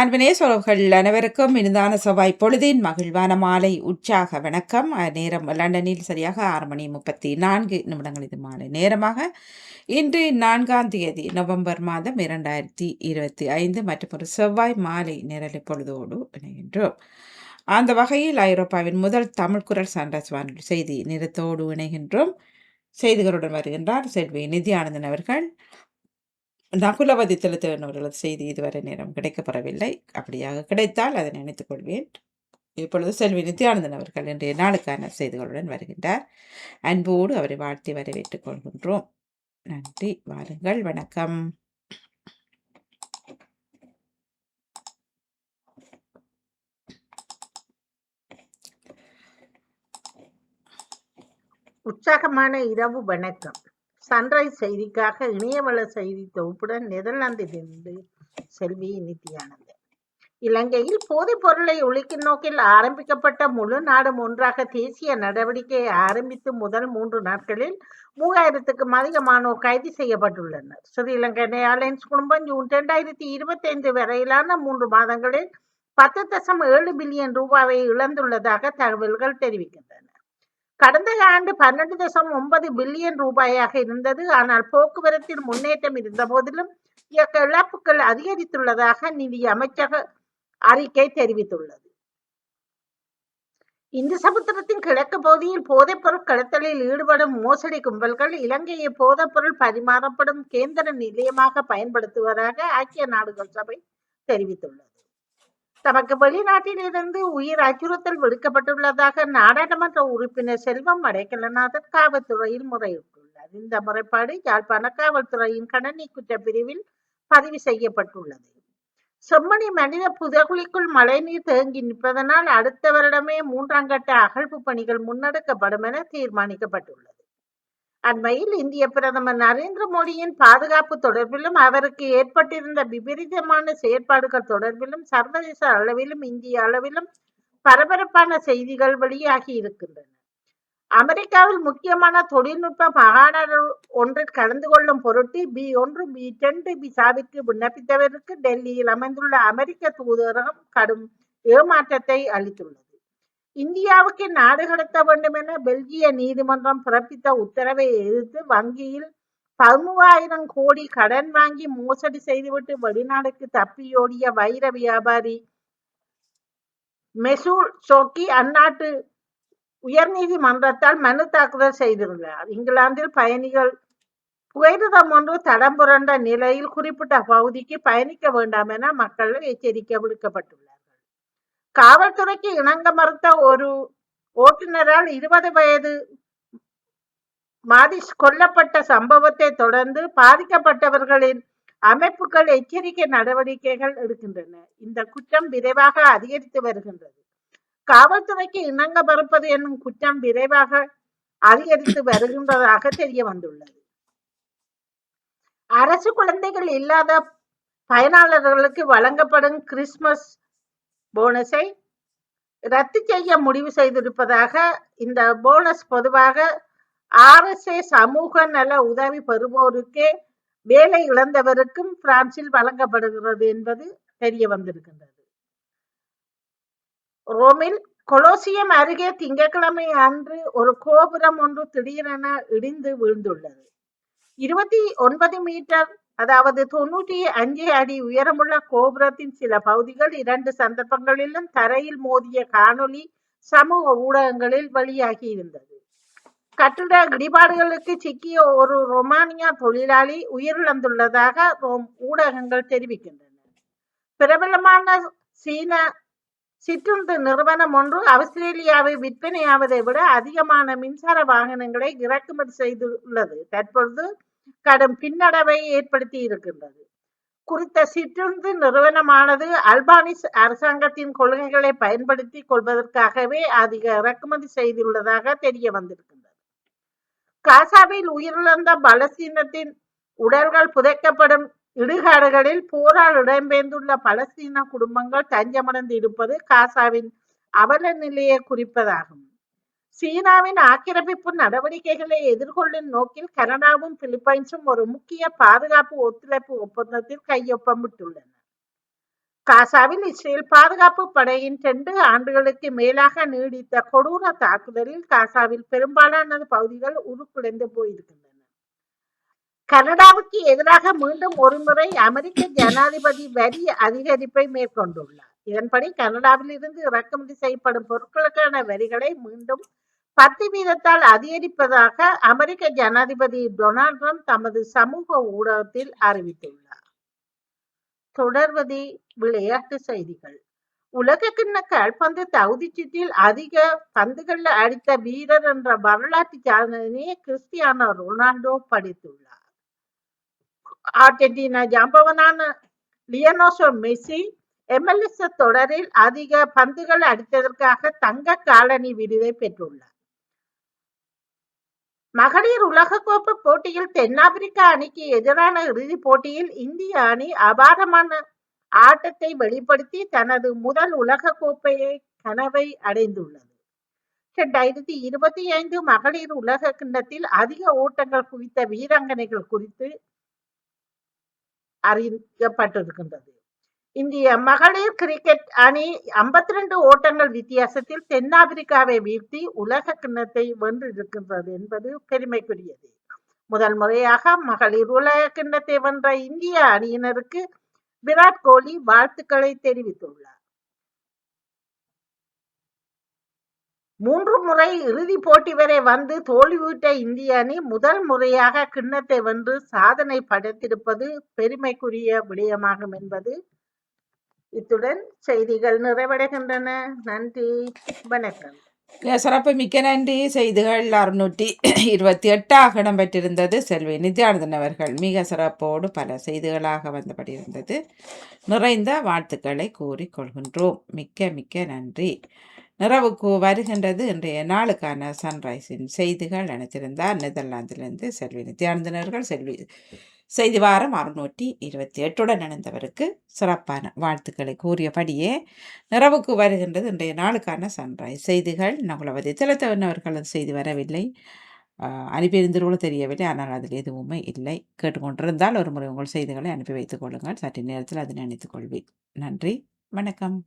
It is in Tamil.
அன்பினே சொலவுகள் அனைவருக்கும் இனிதான செவ்வாய் பொழுதின் மகிழ்வான மாலை. உற்சாக வணக்கம். நேரம் லண்டனில் சரியாக ஆறு மணி முப்பத்தி நான்கு நிமிடங்கள் இது மாலை நேரமாக. இன்று நான்காம் தேதி நவம்பர் மாதம் இரண்டாயிரத்தி இருபத்தி ஐந்து. மற்றும் ஒரு செவ்வாய் மாலை நேரலை பொழுதோடு இணைகின்றோம். அந்த வகையில் ஐரோப்பாவின் முதல் தமிழ் குரல் சண்டஸ் வானொலி செய்தி நிறத்தோடு இணைகின்றோம். செய்திகளுடன் வருகின்றார் செல்வி நிதியானந்தன் அவர்கள். நகுலவதி செலுத்தவன் அவர்களது செய்தி இதுவரை நேரம் கிடைக்கப்பெறவில்லை. அப்படியாக கிடைத்தால் அதை நினைத்துக் கொள்வேன். இப்பொழுது செல்வி நித்யானந்தன் அவர்கள் இன்றைய நாளுக்கான செய்திகளுடன் வருகின்றார். அன்போடு அவரை வாழ்த்தி வரவேற்றுக் கொள்கின்றோம். நன்றி. வாருங்கள். வணக்கம். உற்சாகமான இரவு வணக்கம். சன்ரைஸ் செய்திக்காக இணையவள செய்தி தொகுப்புடன் நெதர்லாந்திலிருந்து செல்வி நித்யானந்தன் இலங்கையில் போதைப் பொருளை ஒழிக்கும் நோக்கில் ஆரம்பிக்கப்பட்ட முழு நாடும் ஒன்றாக தேசிய நடவடிக்கையை ஆரம்பித்து முதல் மூன்று நாட்களில் மூவாயிரத்துக்கும் அதிகமானோர் கைது செய்யப்பட்டுள்ளனர். ஸ்ரீலங்கா ஏர்லைன்ஸ் குடும்பம் ஜூன் இரண்டாயிரத்தி இருபத்தைந்து வரையிலான மூன்று மாதங்களில் பத்து தசம் ஏழு பில்லியன் ரூபாவை இழந்துள்ளதாக தகவல்கள் தெரிவிக்கின்றன. கடந்த ஆண்டு பன்னெண்டு தசம் ஒன்பது பில்லியன் ரூபாயாக இருந்தது. ஆனால் போக்குவரத்தில் முன்னேற்றம் இருந்த போதிலும் இழப்புகள் அதிகரித்துள்ளதாக நிதி அமைச்சக அறிக்கை தெரிவித்துள்ளது. இந்து சமுத்திரத்தின் கிழக்கு பகுதியில் போதைப்பொருள் கடத்தலில் ஈடுபடும் மோசடி கும்பல்கள் இலங்கையை போதைப்பொருள் பரிமாறப்படும் கேந்திர நிலையமாக பயன்படுத்துவதாக ஐக்கிய நாடுகள் சபை தெரிவித்துள்ளது. தமக்கு வெளிநாட்டில் இருந்து உயிர் அச்சுறுத்தல் விடுக்கப்பட்டுள்ளதாக நாடாளுமன்ற உறுப்பினர் செல்வம் அடைக்கலநாதன் காவல்துறையில் முறையிட்டுள்ளார். இந்த முறைப்பாடு யாழ்ப்பாண காவல்துறையின் கணனி குற்ற பிரிவில் பதிவு செய்யப்பட்டுள்ளது. செம்மணி மனித புதகுலிக்குள் மழைநீர் தேங்கி நிற்பதனால் அடுத்த வருடமே மூன்றாம் கட்ட அகழ்வு பணிகள் முன்னெடுக்கப்படும் என தீர்மானிக்கப்பட்டுள்ளது. அண்மையில் இந்திய பிரதமர் நரேந்திர மோடியின் பாதுகாப்பு தொடர்பிலும் அவருக்கு ஏற்பட்டிருந்த விபரீதமான செயற்பாடுகள் தொடர்பிலும் சர்வதேச அளவிலும் இந்திய அளவிலும் பரபரப்பான செய்திகள் வெளியாகி இருக்கின்றன. அமெரிக்காவில் முக்கியமான தொழில்நுட்ப மாநாடு ஒன்றில் கலந்து கொள்ளும் பொருட்டு பி ஒன்று பி ரெண்டு விசாவிற்கு விண்ணப்பித்தவருக்கு டெல்லியில் அமைந்துள்ள அமெரிக்க தூதரகம் கடும் ஏமாற்றத்தை அளித்துள்ளது. இந்தியாவுக்கு நாடு கடத்த வேண்டும் என பெல்ஜிய நீதிமன்றம் பிறப்பித்த உத்தரவை எதிர்த்து வங்கியில் பதிமூவாயிரம் கோடி கடன் வாங்கி மோசடி செய்துவிட்டு வெளிநாடுக்கு தப்பியோடிய வைர வியாபாரி மெசூல் சோக்கி அந்நாட்டு உயர்நீதிமன்றத்தால் மனு தாக்குதல் செய்திருந்தார். இங்கிலாந்தில் பயணிகள் புகையிரதம் ஒன்று தடம் புரண்ட நிலையில் குறிப்பிட்ட பகுதிக்கு பயணிக்க வேண்டாம் என மக்கள் எச்சரிக்கை விடுக்கப்பட்டுள்ளது காவல்துறைக்கு இணங்க மறுத்த ஒரு ஓட்டுநரால் இருபது வயது மாதிஷ் கொல்லப்பட்ட சம்பவத்தை தொடர்ந்து பாதிக்கப்பட்டவர்களின் அமைப்புகள் எச்சரிக்கை நடவடிக்கைகள் எடுக்கின்றன. இந்த குற்றம் விரைவாக அதிகரித்து வருகின்றது. காவல்துறைக்கு இணங்க மறுப்பது என்னும் குற்றம் விரைவாக அதிகரித்து வருகின்றதாக தெரிய வந்துள்ளது. அரசு குழந்தைகள் இல்லாத பயனாளர்களுக்கு வழங்கப்படும் கிறிஸ்துமஸ் போனஸை ரத்து செய்ய முடிவு செய்திருப்பதாக இந்த போனஸ் பொதுவாக ஆர்எஸ்ஏ சமூக நல உதவி பெறுவோருக்கே வேலை இழந்தவருக்கும் பிரான்சில் வழங்கப்படுகிறது என்பது தெரிய வந்திருக்கின்றது. ரோமில் கொலோசியம் அருகே திங்கட்கிழமை அன்று ஒரு கோபுரம் ஒன்று திடீரென இடிந்து வீழ்ந்துள்ளது. இருபத்தி ஒன்பது மீட்டர் அதாவது தொண்ணூற்றி அஞ்சு அடி உயரமுள்ள கோபுரத்தின் சில பகுதிகள் இரண்டு சந்தர்ப்பங்களிலும் தரையில் மோதிய காணொளி சமூக ஊடகங்களில் வெளியாகி இருந்தது. கட்டிட இடிபாடுகளுக்கு சிக்கிய ஒரு ரொமானியா தொழிலாளி உயிரிழந்துள்ளதாக ரோம் ஊடகங்கள் தெரிவிக்கின்றன. பிரபலமான சீன சிற்றுண்டு நிறுவனம் ஒன்று ஆஸ்திரேலியாவை விற்பனையாவதை விட அதிகமான மின்சார வாகனங்களை இறக்குமதி செய்துள்ளது. தற்பொழுது கடும் பின்னடைவை ஏற்படுத்தி இருக்கின்றது. குறித்த சிற்றுந்து நிறுவனமானது அல்பானிஸ் அரசாங்கத்தின் கொள்கைகளை பயன்படுத்தி கொள்வதற்காகவே அதிக இறக்குமதி செய்துள்ளதாக தெரிய வந்திருக்கின்றது. காசாவில் உயிரிழந்த பலஸ்தீனத்தின் உடல்கள் புதைக்கப்படும் இடுகாடுகளில் போரால் இடம்பெயர்ந்துள்ள பலஸ்தீன குடும்பங்கள் தஞ்சமடைந்து இருப்பது காசாவின் அவல நிலையை குறிப்பதாகும். சீனாவின் ஆக்கிரமிப்பு நடவடிக்கைகளை எதிர்கொள்ளும் நோக்கில் கனடாவும் பிலிப்பைன்ஸும் ஒரு முக்கிய பாதுகாப்பு ஒத்துழைப்பு ஒப்பந்தத்தில் கையொப்பமிட்டுள்ளன காசாவில் இஸ்ரேல் பாதுகாப்பு படையின் இரண்டு ஆண்டுகளுக்கு மேலாக நீடித்த கொடூர தாக்குதலில் காசாவில் பெரும்பாலான பகுதிகள் உருக்குலைந்து போயிருக்கின்றன. கனடாவுக்கு எதிராக மீண்டும் ஒருமுறை அமெரிக்க ஜனாதிபதி வரி அதிகரிப்பை மேற்கொண்டுள்ளார். இதன்படி கனடாவில் இருந்து இறக்குமதி செய்யப்படும் பொருட்களுக்கான வரிகளை மீண்டும் பத்து வீதத்தால் அதிகரிப்பதாக அமெரிக்க ஜனாதிபதி டொனால்ட் ட்ரம்ப் தமது சமூக ஊடகத்தில் அறிவித்துள்ளார். தொடர்வதி விளையாட்டு செய்திகள். உலக கிண்ண கால்பந்து தகுதிச் சுற்றில் அதிக பந்துகள் அடித்த வீரர் என்ற வரலாற்று சாதனையை கிறிஸ்டியானோ ரொனால்டோ படித்துள்ளார். அர்ஜென்டினா ஜாம்பவனான லியனோசோ மெஸ்ஸி எம்எல்எஸ் தொடரில் அதிக பந்துகள் அடித்ததற்காக தங்க காலனி விருதை பெற்றுள்ளார். மகளிர் உலகக்கோப்பை போட்டியில் தென்னாப்பிரிக்கா அணிக்கு எதிரான இறுதிப் போட்டியில் இந்திய அணி அபாரமான ஆட்டத்தை வெளிப்படுத்தி தனது முதல் உலகக்கோப்பையை கனவை அடைந்துள்ளது. இரண்டாயிரத்தி இருபத்தி ஐந்து மகளிர் உலக கிண்ணத்தில் அதிக ஓட்டங்கள் குவித்த வீராங்கனைகள் குறித்து அறிவிக்கப்பட்டிருக்கின்றது இந்திய மகளிர் கிரிக்கெட் அணி ஐம்பத்தி ரெண்டு ஓட்டங்கள் வித்தியாசத்தில் தென்னாப்பிரிக்காவை வீழ்த்தி உலக கிண்ணத்தை வென்றிருக்கின்றது என்பது பெருமைக்குரியது. முதல் முறையாக மகளிர் உலக கிண்ணத்தை வென்ற இந்திய அணியினருக்கு விராட் கோலி வாழ்த்துக்களை தெரிவித்துள்ளார். மூன்று முறை இறுதி போட்டி வரை வந்து தோல்வியுற்ற இந்திய அணி முதல் முறையாக கிண்ணத்தை வென்று சாதனை படைத்திருப்பது பெருமைக்குரிய விடயமாகும் என்பது இத்துடன் செய்திகள் நிறைவடைகின்றன. நன்றி. வணக்கம். சிறப்பு மிக்க நன்றி. செய்திகள் அறுநூற்றி இருபத்தி எட்டாக இடம்பெற்றிருந்தது. செல்வி நித்யானந்தன் அவர்கள் மிக சிறப்போடு பல செய்திகளாக வந்தபடி இருந்தது நிறைந்த வாழ்த்துக்களை கூறிக்கொள்கின்றோம் மிக்க மிக்க நன்றி. நிறவுக்கு வருகின்றது இன்றைய நாளுக்கான சன்ரைஸின் செய்திகள் நினைச்சிருந்தார் நெதர்லாந்திலிருந்து செல்வி நித்யானந்தன் செல்வி செய்தி வாரம் அறுநூற்றி இருபத்தி எட்டுடன் இணைந்தவருக்கு சிறப்பான வாழ்த்துக்களை கூறியபடியே நிறவுக்கு வருகின்றது இன்றைய நாளுக்கான சன்ரைஸ் செய்திகள். நகுலவதி திலத்தவன் செய்தி வரவில்லை. அனுப்பியிருந்தவர்களும் தெரியவில்லை. ஆனால் அதில் எதுவுமே இல்லை. கேட்டுக்கொண்டிருந்தால் ஒரு முறை உங்கள் செய்திகளை அனுப்பி வைத்துக் கொள்ளுங்கள். சற்று நேரத்தில் அதை நினைத்துக் கொள்வேன். நன்றி. வணக்கம்.